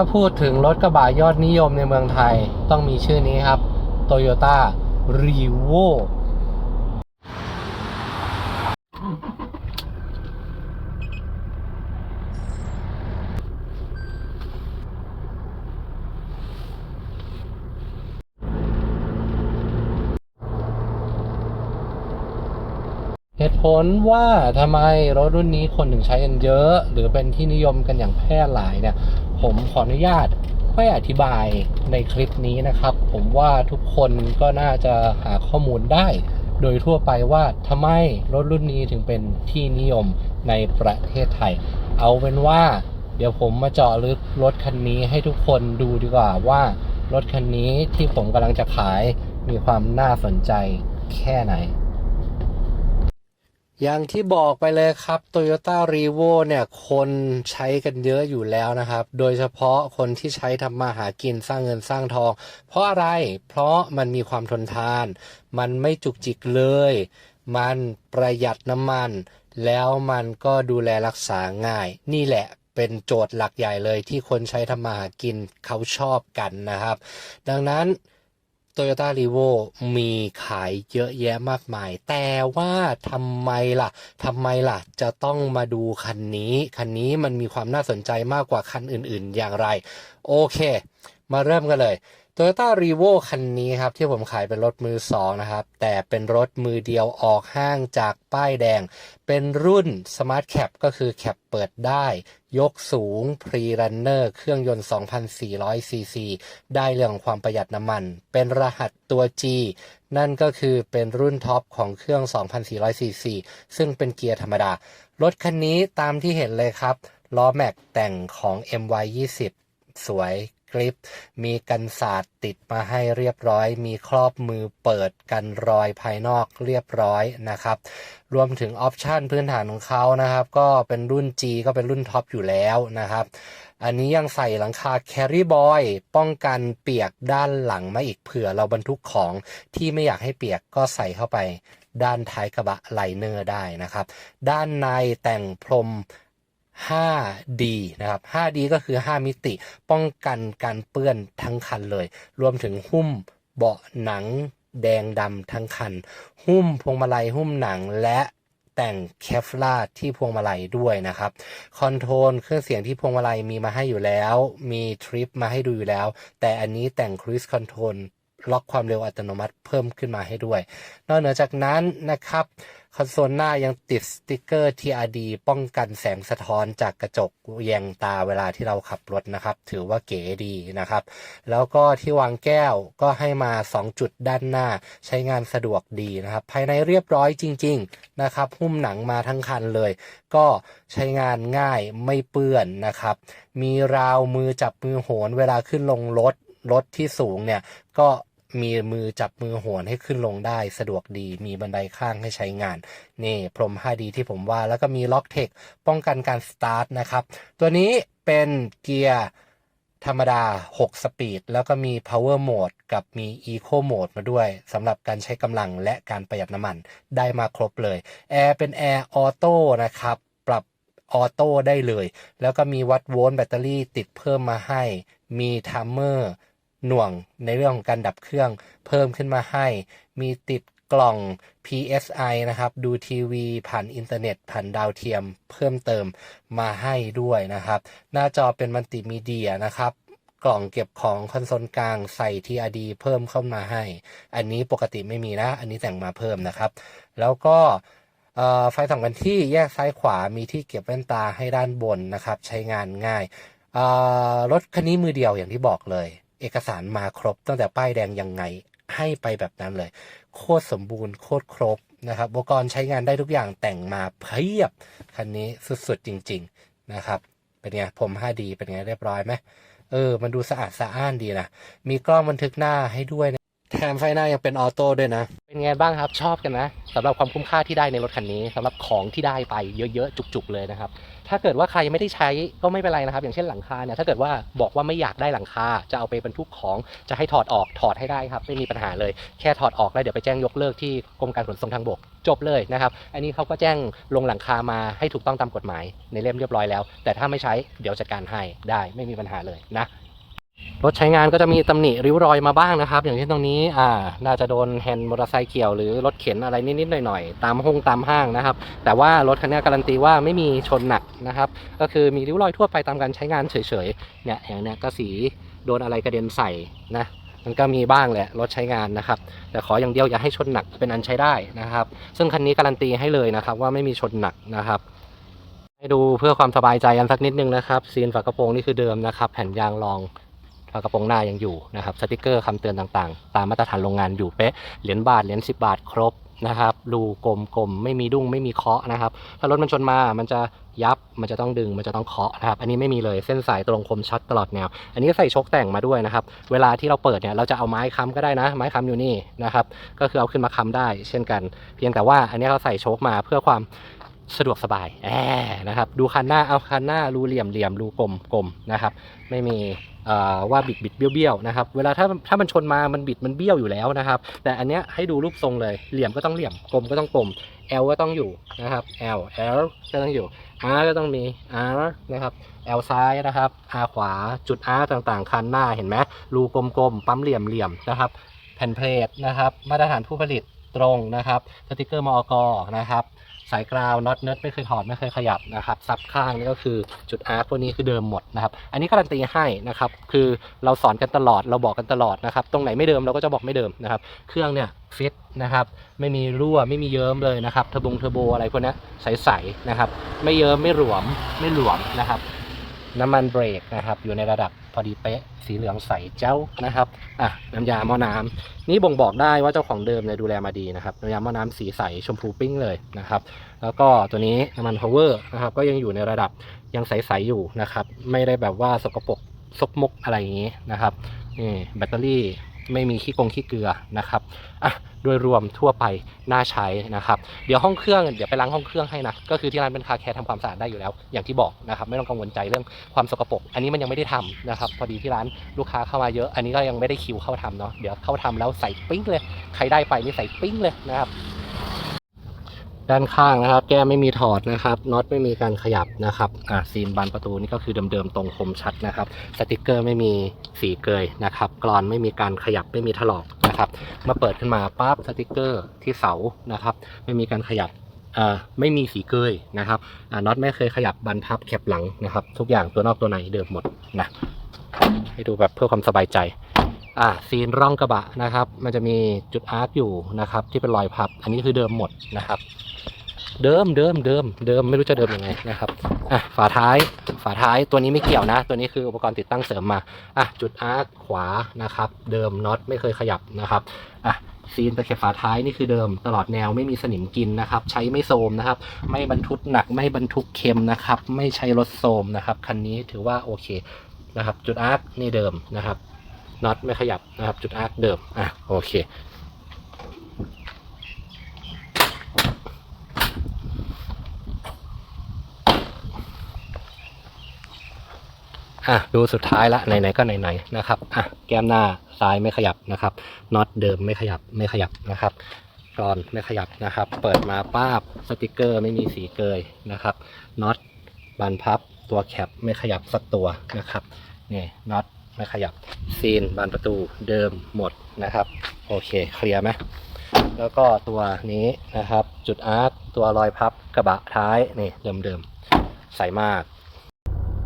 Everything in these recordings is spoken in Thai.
ถ้าพูดถึงรถกระบะยอดนิยมในเมืองไทยต้องมีชื่อนี้ครับ Toyota r e v o เหตุผลว่าทำไมรถรุ่นนี้คนถึงใช้กันเยอะ หรือเป็นที่นิยมกันอย่างแพร่หลายเนี่ย ผมขออนุญาตไม่อธิบายในคลิปนี้นะครับ ผมว่าทุกคนก็น่าจะหาข้อมูลได้ โดยทั่วไปว่าทำไมรถรุ่นนี้ถึงเป็นที่นิยมในประเทศไทย เอาเป็นว่าเดี๋ยวผมมาเจาะลึกรถคันนี้ให้ทุกคนดูดีกว่าว่ารถคันนี้ที่ผมกำลังจะขายมีความน่าสนใจแค่ไหน อย่างที่บอกไปเลยครับ Toyota r e v o เนี่ย คนใช้กันเยอะอยู่แล้วนะครับ โดยเฉพาะคนที่ใช้ทำมาหากินสร้างเงินสร้างทอง เพราะอะไร เพราะมันมีความทนทาน มันไม่จุกจิกเลย มันประหยัดน้ำมัน แล้วมันก็ดูแลรักษาง่าย นี่แหละเป็นโจทย์หลักใหญ่เลยที่คนใช้ทำมาหากินเขาชอบกันนะครับ ดังนั้น Toyota r e v o มีขายเยอะแยะมากมาย แต่ว่าทำไมล่ะทำไมล่ะ จะต้องมาดูคันนี้ คันนี้มันมีความน่าสนใจมากกว่าคันอื่นๆ อย่างไร โอเค มาเริ่มกันเลย Toyota r e v o คันนี้ครับ ที่ผมขายเป็นรถมือสองนะครับ แต่เป็นรถมือเดียวออกห้างจากป้ายแดง เป็นรุ่น Smart Cap ก็คือแคปเปิดได้ ยกสูง Pre Runner เครื่องยนต์ 2,400 ซีซี ได้เรื่องของความประหยัดน้ำมัน เป็นรหัสตัว G นั่นก็คือเป็นรุ่นท็อปของเครื่อง 2,400 ซีซี ซึ่งเป็นเกียร์ธรรมดา รถคันนี้ตามที่เห็นเลยครับล้อแม็กแต่งของ MY20 สวย กริป มีกันศาสตร์ติดมาให้เรียบร้อย มีครอบมือเปิดกันรอยภายนอกเรียบร้อยนะครับ รวมถึงออปชันพื้นฐานของเขานะครับ ก็เป็นรุ่น G ก็เป็นรุ่นท็อปอยู่แล้วนะครับอันนี้ยังใส่หลังคา Carry Boy ป้องกันเปียกด้านหลังมาอีกเผื่อเราบรรทุกของที่ไม่อยากให้เปียกก็ใส่เข้าไป ด้านท้ายกระบะไลเนอร์ได้นะครับ ด้านในแต่งพรม 5D นะครับ 5D ก็คือ 5 มิติป้องกันการเปื้อนทั้งคันเลย รวมถึงหุ้มเบาะหนังแดงดำทั้งคัน หุ้มพวงมาลัยหุ้มหนังและแต่งเคฟลาร์ที่พวงมาลัยด้วยนะครับ คอนโทรลเครื่องเสียงที่พวงมาลัยมีมาให้อยู่แล้ว มีทริปมาให้ดูอยู่แล้ว แต่อันนี้แต่งครู i สคอนโทรลล็อกความเร็วอัตโนมัติเพิ่มขึ้นมาให้ด้วย นอกเหนือจากนั้นนะครับ คอนโซลหน้ายังติดสติกเกอร์ TRD ป้องกันแสงสะท้อนจากกระจกแยงตาเวลาที่เราขับรถนะครับ ถือว่าเก๋ดีนะครับ แล้วก็ที่วางแก้วก็ให้มา 2 จุดด้านหน้า ใช้งานสะดวกดีนะครับ ภายในเรียบร้อยจริง ๆ นะครับ หุ้มหนังมาทั้งคันเลย ก็ใช้งานง่ายไม่เปื้อนนะครับ มีราวมือจับมือโหนเวลาขึ้นลงรถรถที่สูงเนี่ยก็ มีมือจับมือโหนให้ขึ้นลงได้สะดวกดี มีบันไดข้างให้ใช้งาน นี่ พรม 5D ที่ผมว่า แล้วก็มีล็อกเทคป้องกันการสตาร์ทนะครับ ตัวนี้เป็นเกียร์ธรรมดา 6 สปีด แล้วก็มี power mode กับมี eco mode มาด้วยสำหรับการใช้กำลังและการประหยัดน้ำมันได้มาครบเลย แอร์เป็นแอร์ออโต้นะครับ ปรับออโต้ได้เลย แล้วก็มีวัดโวลต์แบตเตอรี่ติดเพิ่มมาให้ มีไทม์เมอร์ หน่วงในเรื่องของการดับเครื่องเพิ่มขึ้นมาให้ มีติดกล่อง PSI นะครับ ดูทีวีผ่านอินเทอร์เน็ต ผ่านดาวเทียมเพิ่มเติมมาให้ด้วยนะครับ หน้าจอเป็นมัลติมีเดียนะครับ กล่องเก็บของคอนโซลกลางใส่ TRD เพิ่มเข้ามาให้ อันนี้ปกติไม่มีนะ อันนี้แต่งมาเพิ่มนะครับ แล้วก็ไฟสองกันที่แยกซ้ายขวามีที่เก็บแว่นตาให้ด้านบนนะครับ ใช้งานง่ายรถคันนี้มือเดียวอย่างที่บอกเลย เอกสารมาครบตั้งแต่ป้ายแดงยังไงให้ไปแบบนั้นเลย โคตรสมบูรณ์โคตรครบนะครับอุปกรณ์ใช้งานได้ทุกอย่างแต่งมาเพียบ คันนี้สุดๆจริง ๆนะครับ เป็นไงผม 5D เป็นไงเรียบร้อยไหมเออ มันดูสะอาดสะอ้านดีนะ มีกล้องบันทึกหน้าให้ด้วยนะ แถมไฟหน้ายังเป็นออโต้ด้วยนะ เป็นไงบ้างครับชอบกันนะสำหรับความคุ้มค่าที่ได้ในรถคันนี้สำหรับของที่ได้ไปเยอะๆจุกๆเลยนะครับ ถ้าเกิดว่าใครยังไม่ได้ใช้ก็ไม่เป็นไรนะครับ อย่างเช่นหลังคาเนี่ยถ้าเกิดว่าบอกว่าไม่อยากได้หลังคาจะเอาไปบรรทุกของจะให้ถอดออกถอดให้ได้ครับ ไม่มีปัญหาเลยแค่ถอดออกแล้วเดี๋ยวไปแจ้งยกเลิกที่กรมการขนส่งทางบกจบเลยนะครับ อันนี้เขาก็แจ้งลงหลังคามาให้ถูกต้องตามกฎหมาย ในเล่มเรียบร้อยแล้ว แต่ถ้าไม่ใช้เดี๋ยวจัดการให้ได้ไม่มีปัญหาเลยนะ รถใช้งานก็จะมีตำหนิริ้วรอยมาบ้างนะครับ อย่างเช่นตรงนี้อ่าน่าจะโดนแฮนด์มอเตอร์ไซค์เกี่ยวหรือรถเข็นอะไรนิดๆหน่อยๆตามห้องตามห้างนะครับ แต่ว่ารถคันนี้การันตีว่าไม่มีชนหนักนะครับ ก็คือมีริ้วรอยทั่วไปตามการใช้งานเฉยๆเนี่ยอย่างเนี้ยก็สีโดนอะไรกระเด็นใส่นะมันก็มีบ้างแหละรถใช้งานนะครับ แต่ขออย่างเดียวอย่าให้ชนหนักเป็นอันใช้ได้นะครับ ซึ่งคันนี้การันตีให้เลยนะครับ ว่าไม่มีชนหนักนะครับให้ดูเพื่อความสบายใจกันสักนิดนึงนะครับซีนฝากระโปรงนี่คือเดิมนะครับ แผ่นยางรอง ฝากระโปรงหน้ายังอยู่นะครับสติกเกอร์คำเตือนต่างๆ ตามมาตรฐานโรงงานอยู่เป๊ะเหรียญบาทเหรียญ10 บาทครบนะครับรูกลมๆไม่มีดุ้งไม่มีเคาะนะครับ ถ้ารถมันชนมามันจะยับมันจะต้องดึงมันจะต้องเคาะนะครับอันนี้ไม่มีเลยเส้นสายตรงคมชัดตลอดแนว อันนี้ก็ใส่ชกแต่งมาด้วยนะครับ เวลาที่เราเปิดเนี่ยเราจะเอาไม้ค้ำก็ได้นะ ไม้ค้ำอยู่นี่นะครับก็คือเอาขึ้นมาค้ำได้ เช่นกัน เพียงแต่ว่าอันนี้เราใส่ชคมาเพื่อความ สะดวกสบายแอนะครับ ดูคันหน้าเอาคันหน้ารูเหลี่ยมเหลี่ยมรูกลมกลมนะครับ ไม่มีว่าบิดบิดเบี้ยวเบี้ยวนะครับ เวลาถ้าถ้ามันชนมามันบิดมันเบี้ยวอยู่แล้วนะครับ แต่อันเนี้ยให้ดูรูปทรงเลย เหลี่ยมก็ต้องเหลี่ยม กลมก็ต้องกลม L ก็ต้องอยู่นะครับ L L ก็ต้องอยู่ R ก็ต้องมี R นะครับ L ซ้ายนะครับ R ขวา จุด R ต่างๆ คันหน้าเห็นไหมรูกลมๆ ปั๊มเหลี่ยมๆนะครับ แผ่นเพลทนะครับ มาตรฐานผู้ผลิตตรงนะครับ สติกเกอร์มอกนะครับ สายกราวน็อตเนิร์ดไม่เคยถอดไม่เคยขยับนะครับซับข้างนี่ก็คือจุดอาร์พวกนี้คือเดิมหมดนะครับอันนี้การันตีให้นะครับคือเราสอนกันตลอดเราบอกกันตลอดนะครับตรงไหนไม่เดิมเราก็จะบอกไม่เดิมนะครับเครื่องเนี่ยฟิตนะครับไม่มีรั่วไม่มีเยิ้มเลยนะครับเทอร์บงเทอร์โบอะไรพวกนี้ใสๆนะครับไม่เยิ้มไม่หลวมไม่หลวมนะครับน้ำมันเบรกนะครับอยู่ในระดับ อดีเป๊ะ สีเหลืองใสเจ้านะครับอะน้ำยาหม้อน้ำนี่บ่งบอกได้ว่าเจ้าของเดิมเนี่ยดูแลมาดีนะครับน้ำยาหม้อน้ำสีใสชมพูปิ้งเลยนะครับ แล้วก็ตัวนี้น้ำมัน power นะครับก็ยังอยู่ในระดับยังใสๆอยู่นะครับ ไม่ได้แบบว่าสกปรกซกมกอะไรอย่างนี้นะครับนี่แบตเตอรี่ ไม่มีขี้กงขี้เกลือนะครับอะโดยรวมทั่วไปน่าใช้นะครับ เดี๋ยวห้องเครื่องเดี๋ยวไปล้างห้องเครื่องให้นะก็คือที่ร้านเป็นคาแคร์ทำความสะอาดได้อยู่แล้ว อย่างที่บอกนะครับ ไม่ต้องกังวลใจเรื่องความสกปรกอันนี้มันยังไม่ได้ทำนะครับ พอดีที่ร้านลูกค้าเข้ามาเยอะ อันนี้ก็ยังไม่ได้คิวเข้าทำเนาะเดี๋ยวเข้าทำแล้วใส่ปิ้งเลย ใครได้ไปนี่ใส่ปิ้งเลยนะครับ ด้านข้างนะครับ แก้ไม่มีถอดนะครับน็อตไม่มีการขยับนะครับอ่าซีนบานประตูนี่ก็คือเดิมๆตรงคมชัดนะครับสติกเกอร์ไม่มีสีเกยนะครับกรอนไม่มีการขยับไม่มีถลอกนะครับมาเปิดขึ้นมาปั๊บสติกเกอร์ที่เสานะครับ ไม่มีการขยับอ่าไม่มีสีเกยนะครับอ่าน็อตไม่เคยขยับบันพับแคปหลังนะครับ ทุกอย่างตัวนอกตัวในเดิมหมดนะให้ดูแบบเพื่อความสบายใจอ่าซีนร่องกระบะนะครับ มันจะมีจุดอาร์คอยู่นะครับ ที่เป็นรอยพับ อันนี้คือเดิมหมดนะครับ เดิมเดิมเดิมเดิมไม่รู้จะเดิมยังไงนะครับอะฝาท้ายฝาท้ายตัวนี้ไม่เกี่ยวนะ ตัวนี้คืออุปกรณ์ติดตั้งเสริมมาอะจุดอาร์คขวานะครับ เดิมน็อตไม่เคยขยับนะครับอะซีนตะเข็บฝาท้ายนี่คือเดิมตลอดแนวไม่มีสนิมกินนะครับ ใช้ไม่โทรมนะครับ ไม่บรรทุกหนักไม่บรรทุกเค็มนะครับ ไม่ใช้รถโทรมนะครับคันนี้ถือว่าโอเคนะครับ จุดอาร์คนี่เดิมนะครับน็อตไม่ขยับนะครับ จุดอาร์คเดิมอะโอเค อะดูสุดท้ายละไหนๆก็ไหนๆนะครับอะแก้มหน้าซ้ายไม่ขยับนะครับน็อตเดิมไม่ขยับไม่ขยับนะครับกรอนไม่ขยับนะครับ เปิดมาป้าบสติกเกอร์ไม่มีสีเกยนะครับน็อตบานพับตัวแคปไม่ขยับสักตัวนะครับนี่น็อตไม่ขยับซีนบานประตูเดิมหมดนะครับโอเคเคลียร์ไหมแล้วก็ตัวนี้นะครับจุดอาร์ตตัวรอยพับกระบะท้ายนี่เดิมๆใสมาก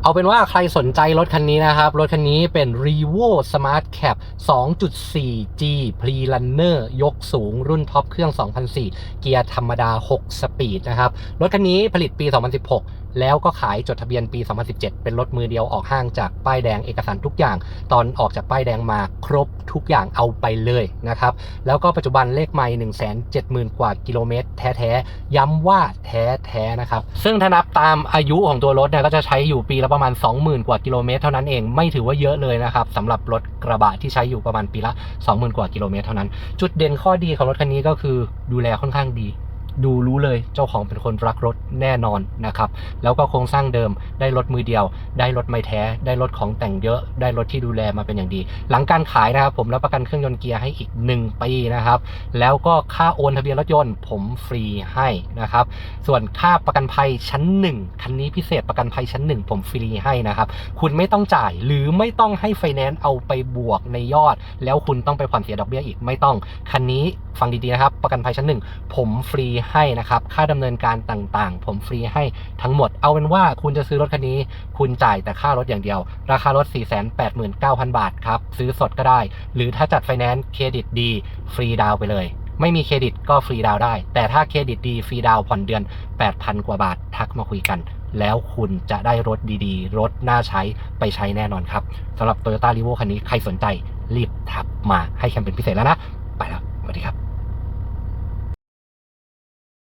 เอาเป็นว่าใครสนใจรถคันนี้นะครับ รถคันนี้เป็น r e v o Smart Cap 2.4G Pre-Runner ยกสูงรุ่นท็อปเครื่อง 2004 เกียร์ธรรมดา 6 สปีดนะครับ รถคันนี้ผลิตปี 2016 แล้วก็ขายจดทะเบียนปี 2017 เป็นรถมือเดียวออกห้างจากป้ายแดงเอกสารทุกอย่าง ตอนออกจากป้ายแดงมาครบทุกอย่างเอาไปเลยนะครับ แล้วก็ปัจจุบันเลขไม่1 7 0 0 0 0 กว่ากิโลเมตร แท้ๆ ย้ำว่าแท้ๆนะครับ ซึ่งถ้านับตามอายุของตัวรถเนี่ยก็จะใช้อยู่ปีละประมาณ 20,000 กว่ากิโลเมตรเท่านั้นเองไม่ถือว่าเยอะเลยนะครับสำหรับรถกระบะที่ใช้อยู่ประมาณปีละ 20,000 กว่ากิโลเมตรเท่านั้น จุดเด่นข้อดีของรถคันนี้ก็คือดูแลค่อนข้างดี ดูรู้เลยเจ้าของเป็นคนรักรถแน่นอนนะครับ แล้วก็โครงสร้างเดิมได้รถมือเดียว ได้รถไม่แท้ ได้รถของแต่งเยอะ ได้รถที่ดูแลมาเป็นอย่างดี หลังการขายนะครับผมรับประกันเครื่องยนต์เกียร์ให้อีก 1 ปีนะครับ แล้วก็ค่าโอนทะเบียนรถยนต์ผมฟรีให้นะครับ ส่วนค่าประกันภัยชั้น 1 คันนี้พิเศษประกันภัยชั้น 1 ผมฟรีให้นะครับ คุณไม่ต้องจ่ายหรือไม่ต้องให้ไฟแนนซ์เอาไปบวกในยอด แล้วคุณต้องไปผ่อนเสียดอกเบี้ยอีกไม่ต้อง คันนี้ฟังดีๆนะครับ ประกันภัยชั้นหนึ่งผมฟรีให้นะครับ ค่าดำเนินการต่างๆ ผมฟรีให้ทั้งหมด เอาเป็นว่าคุณจะซื้อรถคันนี้ คุณจ่ายแต่ค่ารถอย่างเดียว ราคารถ 489,000 บาทครับ ซื้อสดก็ได้ หรือถ้าจัดไฟแนนซ์เครดิตดี ฟรีดาวไปเลยไม่มีเครดิตก็ฟรีดาวได้ แต่ถ้าเครดิตดีฟรีดาวผ่อนเดือน 8,000 กว่าบาท ทักมาคุยกัน แล้วคุณจะได้รถดีๆ รถน่าใช้ไปใช้แน่นอนครับสำหรับ Toyota r e v o คันนี้ใครสนใจรีบทักมาให้แคมเปญพิเศษแล้วนะ ไปแล้ว สวัสดีครับ